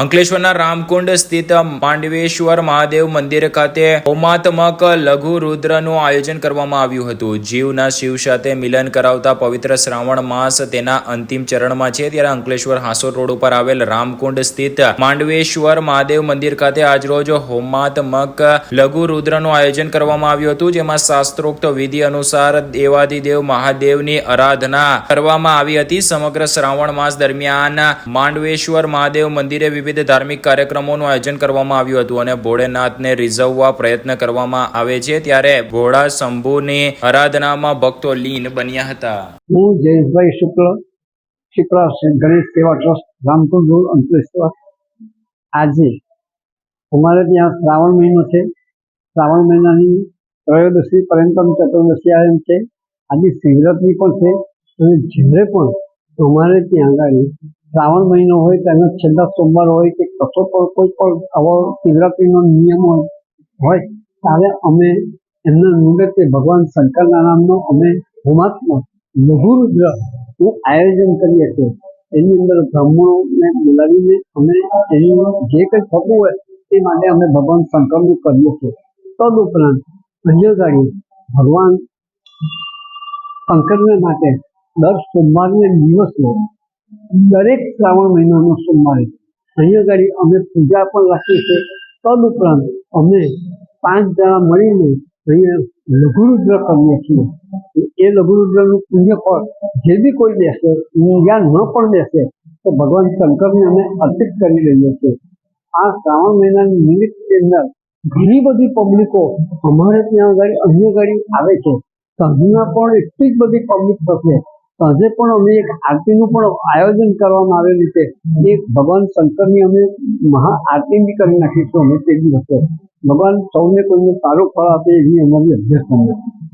અંકલેશ્વરના રામકુંડ સ્થિત માંડવેશ્વર મહાદેવ મંદિર ખાતે હોમાત્મક લઘુ રુદ્રનું આયોજન કરવામાં આવ્યું હતું. જીવના શિવ સાથે મિલન કરાવતા પવિત્ર શ્રાવણ માસ તેના અંતિમ ચરણમાં છે. ત્યારે અંકલેશ્વર હાંસોદ રોડ ઉપર આવેલ રામકુંડ સ્થિત માંડવેશ્વર મહાદેવ મંદિર ખાતે આજરોજ હોમાત્મક લઘુ રુદ્રનું આયોજન કરવામાં આવ્યું હતું. જેમાં શાસ્ત્રોક્ત વિધિ અનુસાર દેવાદિદેવ મહાદેવની આરાધના કરવામાં આવી હતી. સમગ્ર શ્રાવણ માસ દરમિયાન માંડવેશ્વર મહાદેવ મંદિરે વિવિધ ધાર્મિક કાર્યક્રમોનું આયોજન કરવામાં આવ્યું હતું અને ભોળેનાથને રીઝવવા પ્રયત્ન કરવામાં આવે છે ત્યારે ભોળા શંભુની આરાધનામાં ભક્તો લીન બન્યા હતા. હું જયેશભાઈ શુક્લ, શિપ્રા ગણેશ સેવા ટ્રસ્ટ, રામકુંડ રોડ અંકલેશ્વર. આજે અમારે ત્યાં શ્રાવણ મહિનો છે. શ્રાવણ મહિનાની ત્રયોદશી પર્યંતમ ચતુર્દશી આયમ છે. આજે શિવરાત્રી પણ છે અને જ્યારે પણ અમારે ત્યાં આગળ શ્રાવણ મહિનો હોય તેનો છેલ્લા સોમવાર હોય કે કશો પણ કોઈ પણ આવો શિવરાત્રીનો નિયમ હોય હોય, ત્યારે અમે એમના નિમિત્તે ભગવાન શંકરના નામનો અમે હુમાત્મા લઘુરુદ્રનું આયોજન કરીએ છીએ. એની અંદર બ્રાહ્મણોને બોલાવીને અમે એની જે કંઈ થતું હોય તે માટે અમે ભગવાન શંકરનું કરીએ છીએ. તદ ઉપરાંત અન્ય ગાડી ભગવાન શંકરને માટે દર સોમવારને દિવસે દરેક શ્રાવણ મહિનાનો સોમવારે. અહીંયા આગળ અમે પૂજા પણ રાખીએ છીએ. તદ ઉપરાંત અમે પાંચ જણા મળીને અહીંયા લઘુરુદ્ર કરીએ છીએ. એ લઘુરુદ્રનું પુણ્ય ફળ જે બી કોઈ બેસે જ્યાં ન પણ બેસે, તો ભગવાન શંકરને અમે અર્પિત કરી લઈએ છીએ. આ શ્રાવણ મહિનાની નિમિત્તની અંદર ઘણી બધી પબ્લિકો અમારે ત્યાં આગળ અહીંયા આગળ આવે છે. સાંજના પણ એટલી જ બધી પબ્લિક થશે સાંજે પણ અમે એક આરતીનું પણ આયોજન કરવામાં આવેલું છે. એ ભગવાન શંકરની અમે મહા આરતી બી કરી નાખીશું અમે તે દિવસે. ભગવાન સૌને કોઈને સારું ફળ આપે એવી અમારી અભ્યર્થના છે.